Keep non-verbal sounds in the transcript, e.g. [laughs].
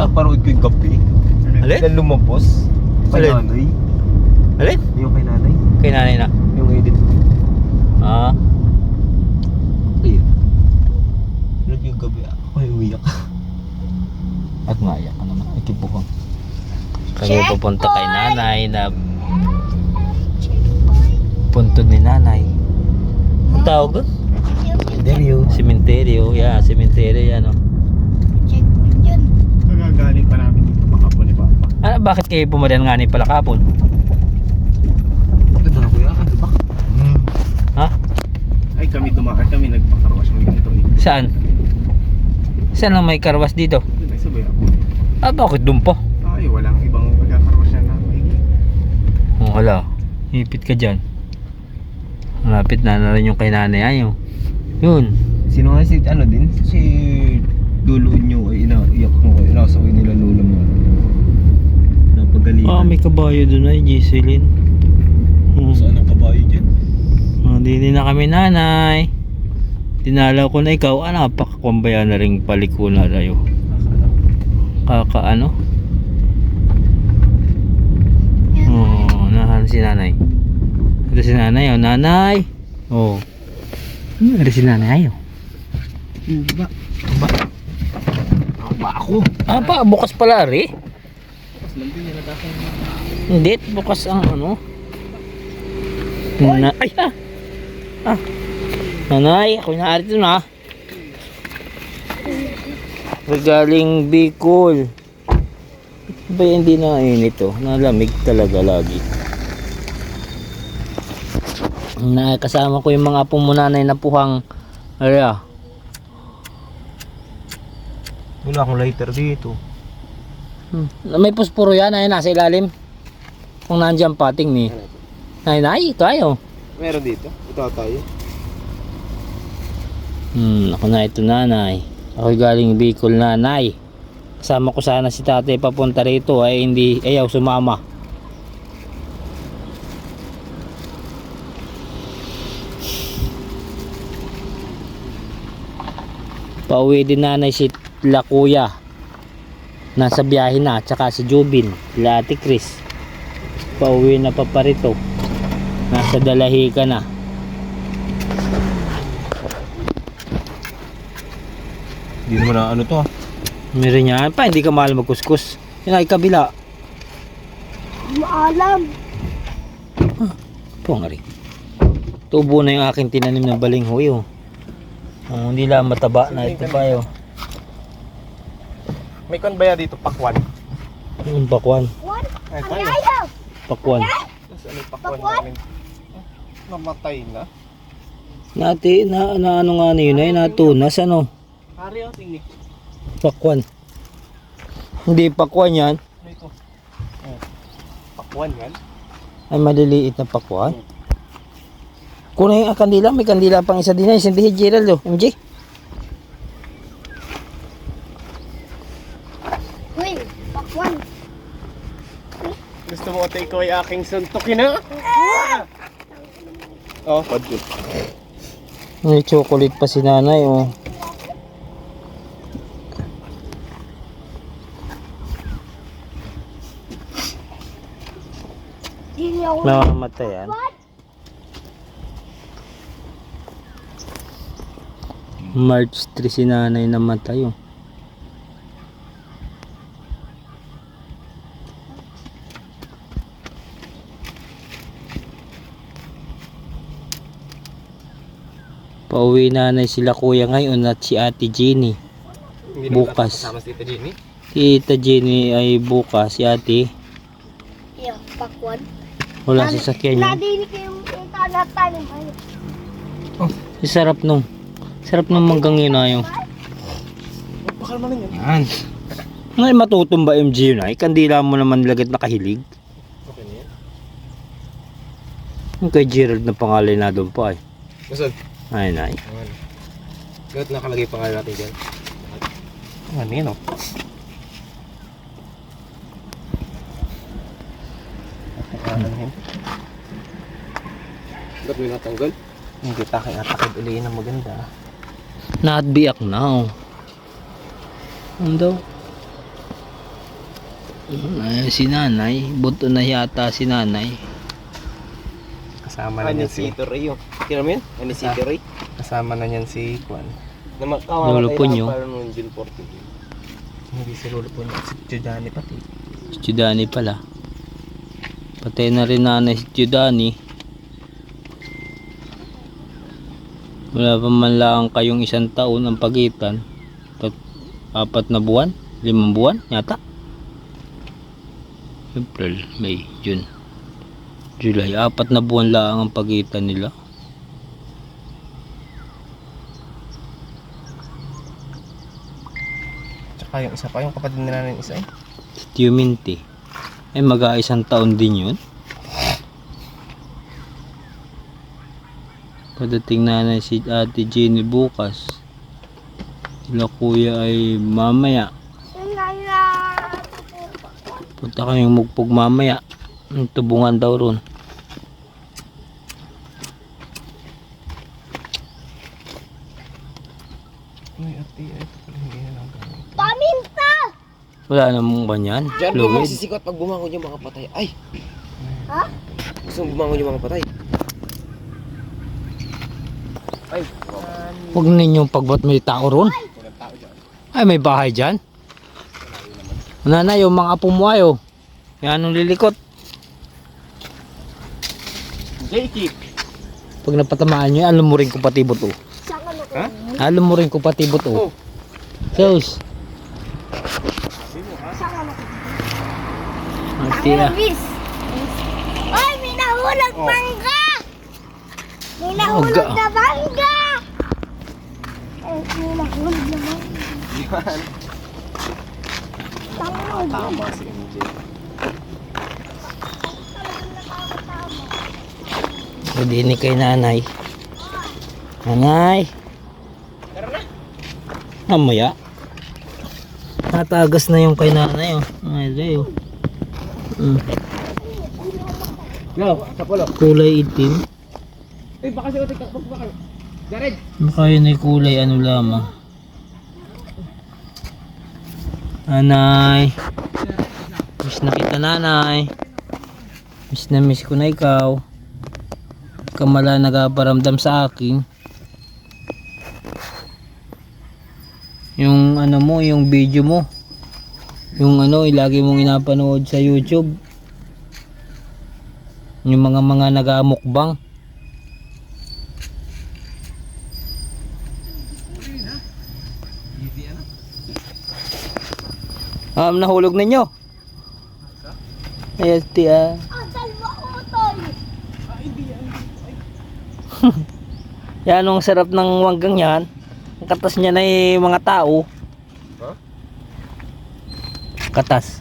Naparood ko yung gabi. Alin? Na lumabas. Kay Alin? nanay. Alin? Yung kay nanay. Kay nanay na. Yung edit. Ah. Ayun. Nag yung gabi ako ay umiyak. At maiyak ka naman. Ikipukang. Kami pupunta kay nanay na puntod ni nanay. Ang tawag doon? Deryo. Sementeryo. Yeah, sementeryo yan. Oh. Magagaling pa namin dito baka po ni Papa. Ah, bakit kayo pumadaan nga ni pala kapon? Ito na kuya. Ano ba? Hmm. Ha? Ay kami dumakar kami nagpakarwas mo dito eh. Saan? Saan lang may karwas dito? Ay sabay ako. Ah, bakit doon pa? Ay walang ibang magkakarwas na namin. Oh, wala. Hipit ka dyan. Malapit na na rin yung kay nanay ayo. Yun. Sino nga si ano din? Si dulo nyo ay inaiyak mo kayo. Inasaway nila lula mo. May kabayo doon ay, Giselin. Hmm. Saan ang kabayo dyan? Oh, Hindi na kami nanay. Dinalaw ko na ikaw. Ah, napakakumbaya na rin paliko na tayo. Kaka ano? Oh, nahan si nanay. Ito si nanay, oh. Nanay! Oh. Hmm, Ito si nanay, oh. Ba? Ba? Ba ako? Ah, pa, bukas pala, Ari. Tapos lang din yan natakay. Hindi, bukas ang ano. Na, ay, ah. Ah. Nanay, ako na arito na. Regaling Bicol. Ba hindi na init to? Nalamig talaga lagi. Nakasama ko yung mga pumunanay na puhang area. Wala akong lighter dito. Hmm. May puspuro yan ay nasa ilalim. Kung nandiyan pating ni. Nay, nay, tayo. Meron dito. Ito tayo. Hmm, ako na ito nanay. Ako galing Bicol nanay. Kasama ko sana si tatay papunta rito ay hindi ayaw sumama. Pauwi din nanay si La Kuya. Nasa biyahe na, tsaka si Jubin, Ate Chris. Pauwi na pa pa rito. Nasa Dalahica na. Hindi naman na ano to ah. Meron yan pa, hindi ka mahal magkuskus. Yan ay kabila. Maalam. Po nga rin. Tubo na yung aking tinanim ng balinghoy oh. Oh, hindi lang mataba na ito pa yo. May kon ba dito pakwan? Yung pakwan. One. Ay Ang tayo. Pakwan. Ano yung pakwan namin? Ah, Namatay na. Nati, na, na ano nga na yun ay natunas ano. Hari oh, tingni. Pakwan. Hindi pakwan yan. Ano ito? Oh. Pakwan yan. Ay maliliit na pakwan. Kunin ang kandila, may kandila pang isa din ay sindihin Gerald oh. MJ. Uy, pakwan. Take ko ay aking suntukin na? Oh, yun. May chocolate pa si nanay oh. Namamatay yan. March 3 si nanay namatay oh. Pauwi nanay sila kuya ngayon at si ate Jenny. Hindi Bukas. Kasama si Tita Jenny. Tita Jenny ay bukas, si ate. Yeah, pakwan. Wala sa sakyan niya. Nadinig yung itanatanim. Ayun. Si sarap nung. Sarap nung manggang yun ayo. Bakal man yan. Yan. Ngay matutumba MG yun ay. Kandila mo naman lagat nakahilig. Okay na yan. Kay Gerald na pangalan na doon pa ay. Masad. Ay, nay. Ayan. Ganit nakalagay pangalan natin dyan. Ano yan oh. Ano yan? Ba't may natanggal? Hindi takin atakid uli na maganda. Not biyak now. Ano daw? Ay, si nanay. Buto na yata si nanay. Kasama na niyan si... Anisito Ray yun. Kira mo yun? Anisito Ray? Kasama na niyan si Kwan. Na makawamatay Lolo po nyo. na parang noong June 14. Hindi si Lolo po niya. Si Giuliani pati. Si Giudani pala. Patay na rin nanay si Giudani. Wala pa man lang kayong isang taon ang pagitan. Tat apat na buwan? Limang buwan yata? April, May, June, July. Apat na buwan lang ang pagitan nila. Tsaka yung isa pa, yung kapatid nila ng isa eh. Si Tio Minty. Eh mag-aisang taon din yun. Padating na na si Ate Jenny bukas. Sila kuya ay mamaya. Punta kaming mugpog mamaya. Tubungan daw ron. Ay, ate, ay, ito pala hindi na lang gamit. Paminta! Wala namang banyan. Diyan po magsisikot pag bumangon yung mga patay. Ay! Ha? Gusto mong bumangon yung mga patay. Ay! Huwag ninyong pagbat may tao ron. Ay may bahay dyan. Nanay, yung mga apo mo ayo. Yan ang lilikot. Jakey! Pag napatamaan nyo, alam mo rin kung pati buto. Saan ka Ha? Alam mo rin kung pati buto. Oh. Sus. Ah. Bis! Ay, may nahulog Oh. mangga! May nahulog Mangga. na mangga! Ay, may nahulog na mangga. Yan. Tama Tama si MJ. Pwede ni kay nanay. Nanay. Mamaya. Natagas na yung kay nanay oh. Ay, oh. Mm. Pulo. Kulay itim. Ay, baka si Ote ka. Baka. Jared! Baka yun ay kulay ano lamang. Nanay. Miss na kita nanay. Miss na miss ko na ikaw. Kamala nagaparamdam sa akin. Yung ano mo, yung video mo. Yung ano, ilagi mong inapanood sa YouTube. Yung mga mga nagamukbang. Um, nahulog ninyo. Ayos, tiya. Ah! [laughs] Yan ang sarap ng wanggang yan. Ang katas niya na yung mga tao. Katas.